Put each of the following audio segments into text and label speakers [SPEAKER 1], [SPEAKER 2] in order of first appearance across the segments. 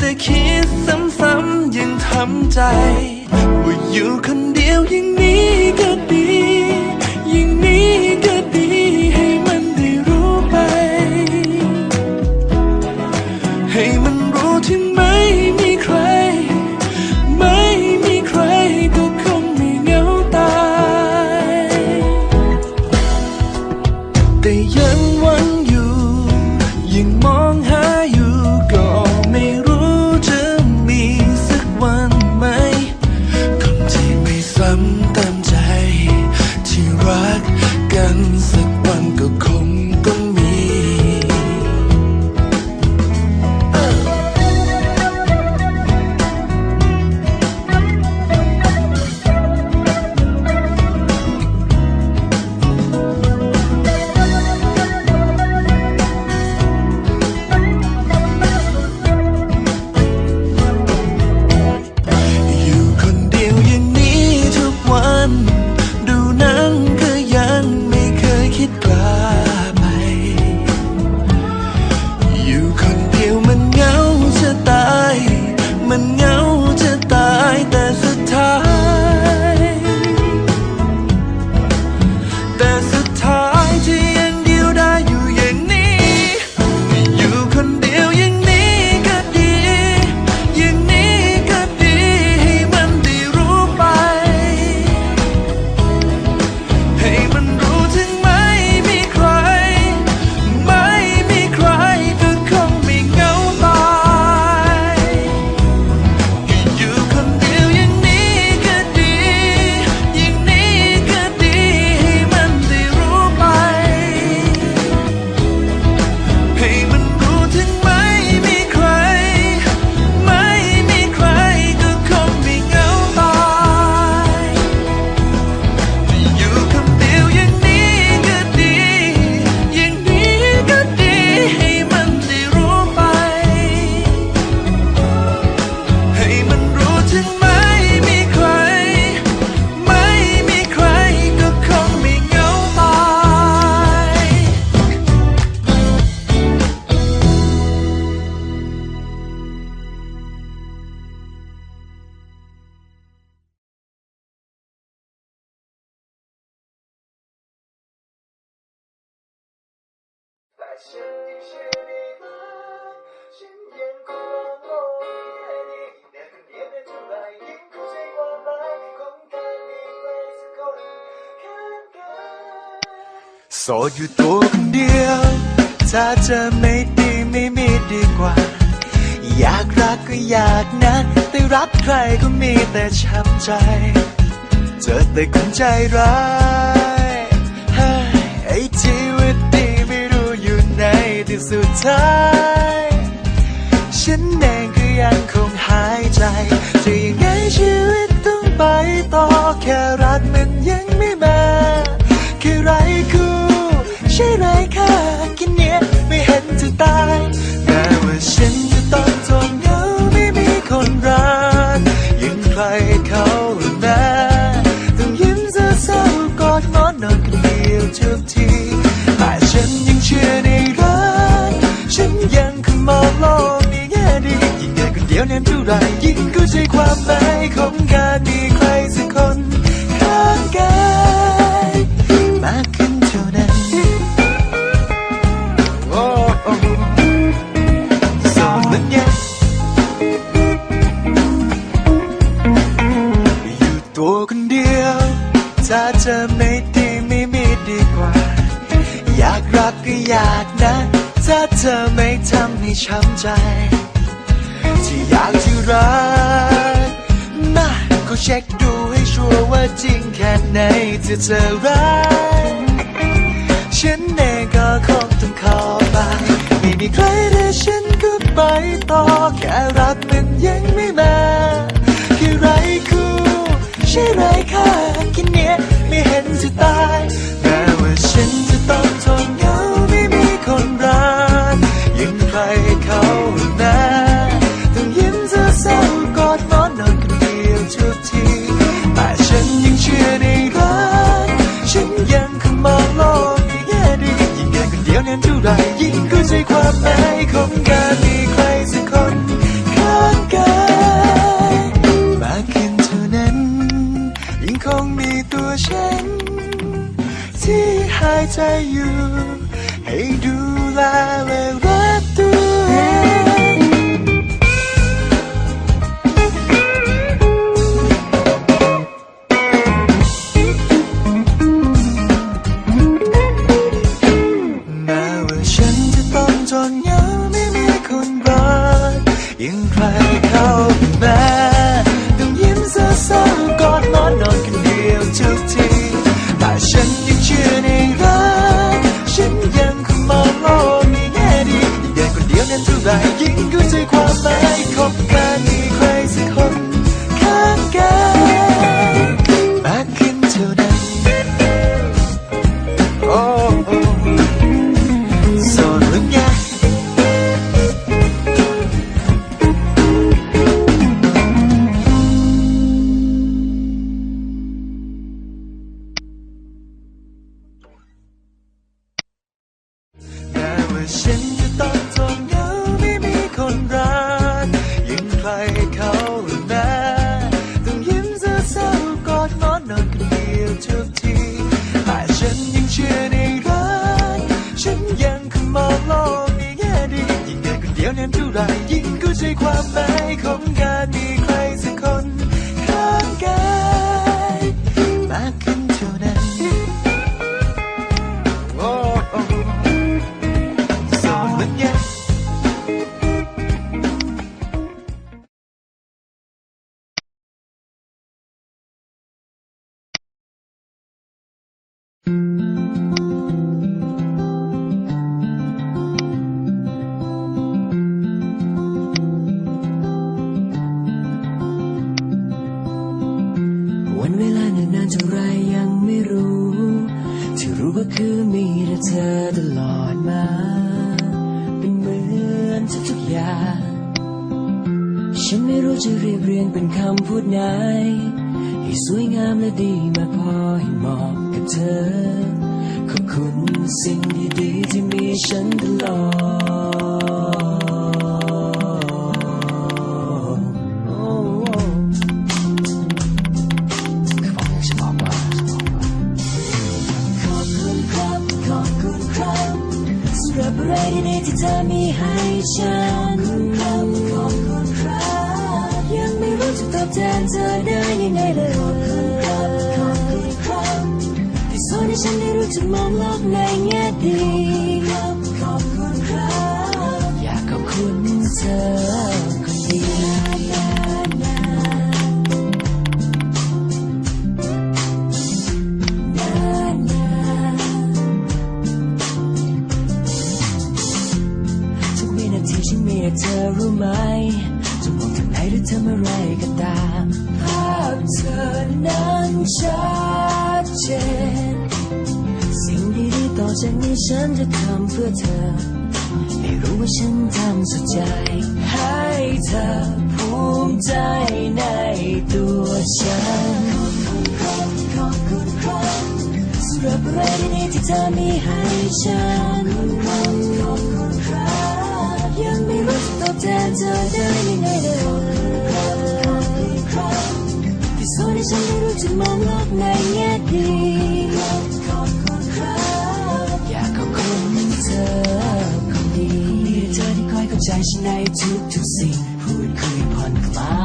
[SPEAKER 1] แต่คิดซ้ำๆยังทำใจว่าอยู่คนเดียวย่งนี้ก็ดีย่งนี้ก็ดีให้มันได้รู้ไป ให้มันรู้ที่ไม่มีใคร ไม่มีใครก็คงไม่เหงาตายแต่ย
[SPEAKER 2] โส
[SPEAKER 1] ดอยู่ตัวคนเดียว ถ้าจะไม่ดีไม่มีดีกว่า อยากรักก็อยากนะแต่รักใครก็มีแต่ช้ำใจ เจอแต่คนใจร้ายไอ้ชีวิตดีไม่รู้อยู่ไหนที่สุดท้าย ฉันเองก็ยังคงหายใจจะยังไงชีวิตต้องไปต่อแค่รักมันยังไม่มาแค่ไรคู่ ช่ไรค่าแค่เนี้ยไม่เห็นจะตายแม้ว่าฉันจะต้องทนเหงาไม่มีคนรักยังใครเขาแม้ต้องยิ้มเศร้าๆกอดหมอนนอนคนเดียวทุกทีแต่ฉันยังเชื่อในรักฉันยังคงมองโลกในแง่ดียิ่งเดินคนเดียวเน้นเท่าไรยิ่งเข้าใจความหมายของการมี อยากนะถ้าเธอไม่ทำให้ช้ำใจ ที่อยากจะรักมาก็เช็คดูให้ชัวร์ว่าจริงแค่ไหนที่เธอรักฉันเองก็คงต้องขอไปไม่มีใครแต่ฉันก็ไปต่อแค่รักมันยังไม่มาแค่ไรคู่ช่ไรค่า ที่หายใจอ ไรยิ่ ความ ที่รู้ก็คือมีแต่เธ
[SPEAKER 3] อตลอดมา เป็นเหมือนทุกๆอย่าง ฉันไม่รู้จะเรียบเรียงเป็นคำพูดไหน ให้สวยงามและดีมาพอให้เหมาะกับเธอ ขอบคุณสิ่งดีๆที่มีฉันตลอด ฉันขอบคุณครับขอบคุณครับยังไม่รู้จะตอบแทนเธอได้ยังไงเลยขอบคุณครับขอบคุณครับที่สอนให้ฉันได้รู้จักมองโลกในแง่ดี เธอนั้นชัดเจน สิ่งดีๆต่อจากนี้ฉันจะทำเพื่อเธอ ไม่รู้ว่าฉันทำสุดใจ ให้เธอภูมิใจในตัวฉัน ขอบคุณครับ ขอบคุณครับสำหรับอะไรดีๆที่เธอมีให้ฉันขอบคุณครับ ยังไม่รู้จะตอบแทนเธอได้ยังไงเลย ฉันได้รู้จักมองโลกในแง่ดีขอบคุณครับอยากขอบคุณเธอคนดีมีเธอที่คอยเข้าใจฉันในทุกทุกๆสิ่งพูดคุยผ่อนคลา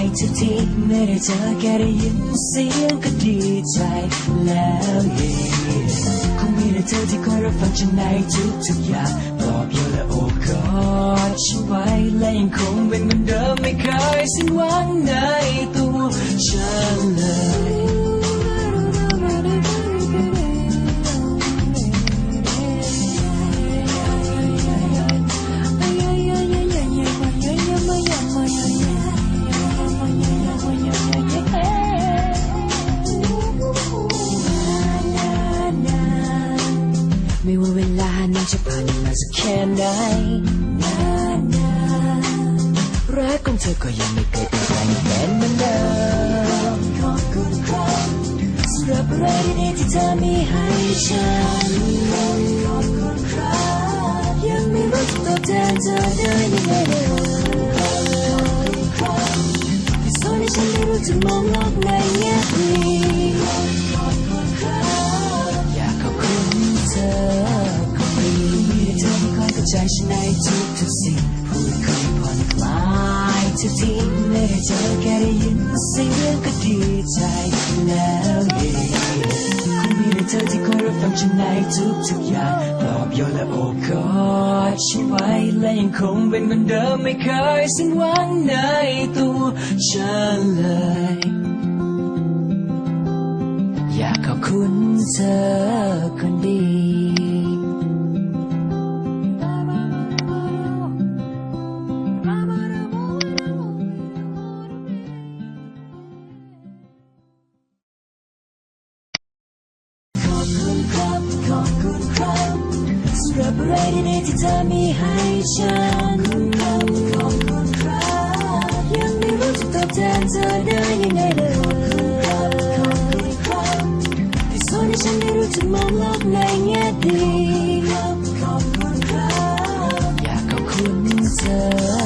[SPEAKER 3] ยทุกทีไม่ได้เจอแค่ได้ยินเสียงก็ดีใจแล้วเย่คงมีแต่เธอที่คอยรับฟังฉันในทุกทุกๆอย่างปลอบโยนและโอบกอดฉันไว้และยังคงเป็นเหมือนเดิมไม่เคยสิ้นหวังในตัว ฉันในทุกทุกๆสิ่งพูดคุยผ่อนคลายทุกทีไม่ได้เจอแค่ได้ยินเสียงก็ดีใจแล้วเย่คงมีแต่เธอที่คอยรับฟังฉันในทุกทุกๆอย่างปลอบโยนและโอบกอดฉันไว้และยังคงเป็นเหมือนเดิมไม่เคยสิ้นหวังในตัวฉันเลยอยากขอบคุณเธอคนดี มองโลกในแง่ดีขอบคุณครับอยากขอบคุณเธอ